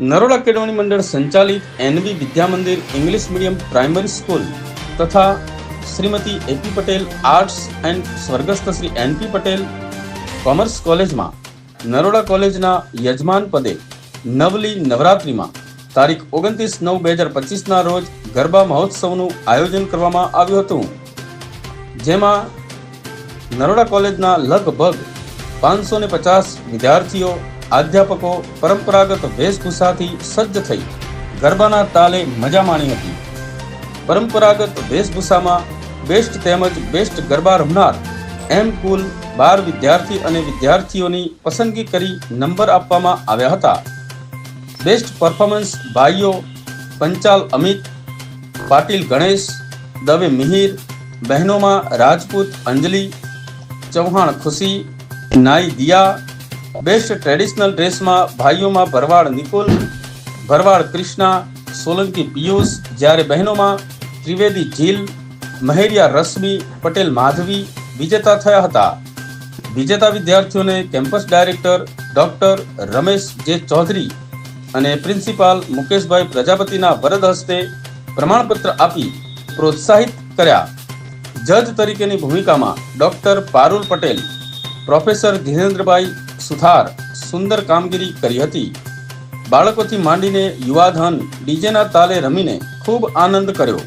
નરોડા કેળવણી મંડળ સંચાલિત NB Vidya Mandir English medium primary school તથા Shrimati A P Patel arts and સ્વર્ગસ્થ શ્રી એનપી પટેલ કોમર્સ કોલેજમાં. નરોડા કોલેજના યજમાન પદે નવલી નવરાત્રિમાં તારીખ ઓગણત્રીસ નવ બે હજાર પચીસના રોજ ગરબા મહોત્સવનું આયોજન કરવામાં આવ્યું હતું. જેમાં નરોડા કોલેજના લગભગ પાંચસો ને પચાસ વિદ્યાર્થીઓ અધ્યાપકો પરંપરાગત વેશભૂષાથી સજ્જ થઈ ગરબાના તાલે મજા માણી હતી. પરંપરાગત વેશભૂષામાં બેસ્ટ તેમજ બેસ્ટ ગરબા રમનાર એમ કુલ બાર વિદ્યાર્થી અને વિદ્યાર્થીઓની પસંદગી કરી નંબર આપવામાં આવ્યા હતા. બેસ્ટ પરફોર્મન્સ ભાઈઓ પંચાલ અમિત, પાટીલ ગણેશ, દવે મિહિર, બહેનોમાં રાજપૂત અંજલિ, ચૌહાણ ખુશી, નાઈ દિયા બેસ્ટ ટ્રેડિશનલ ડ્રેસમાં ભાઈઓમાં ભરવાડ નિકુલ, ભરવાડ કૃષ્ણા, સોલંકી પિયુષ, જ્યારે બહેનોમાં ત્રિવેદી જીલ મહેરિયા રશ્મિ, પટેલ માધવી, વિજેતા થયા હતા. વિજેતા વિદ્યાર્થીઓને કેમ્પસ ડાયરેક્ટર ડોક્ટર રમેશ જે ચૌધરી અને પ્રિન્સિપાલ મુકેશભાઈ પ્રજાપતિના વરદ હસ્તે પ્રમાણપત્ર આપી પ્રોત્સાહિત કર્યા. જજ તરીકેની ભૂમિકામાં ડોક્ટર પારુલ પટેલ, પ્રોફેસર ધીરેન્દ્રભાઈ સુથાર સુંદર કામગીરી કરી હતી. બાળકોથી માંડીને યુવાધન ડીજેના તાલે રમીને ખૂબ આનંદ કર્યો.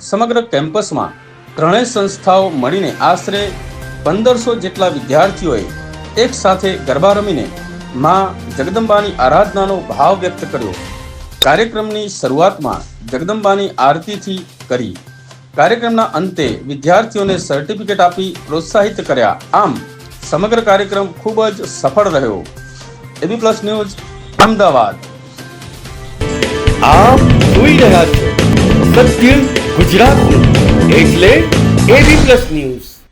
સમગ્ર કેમ્પસમાં ત્રણેય સંસ્થાઓ મળીને આશરે પંદરસો જેટલા વિદ્યાર્થીઓએ એક સાથે ગરબા રમીને માં જગદંબાની આરાધનાનો ભાવ વ્યક્ત કર્યો. કાર્યક્રમની શરૂઆતમાં જગદંબાની આરતીથી કરી. કાર્યક્રમના અંતે વિદ્યાર્થીઓને સર્ટિફિકેટ આપી પ્રોત્સાહિત કર્યા. આમ સમગ્ર કાર્યક્રમ ખૂબ જ સફળ રહ્યો. AB plus news, Ahmedabad. આપ જોઈ રહ્યા છો સત્ય ગુજરાત એટલે એબી પ્લસ ન્યૂઝ.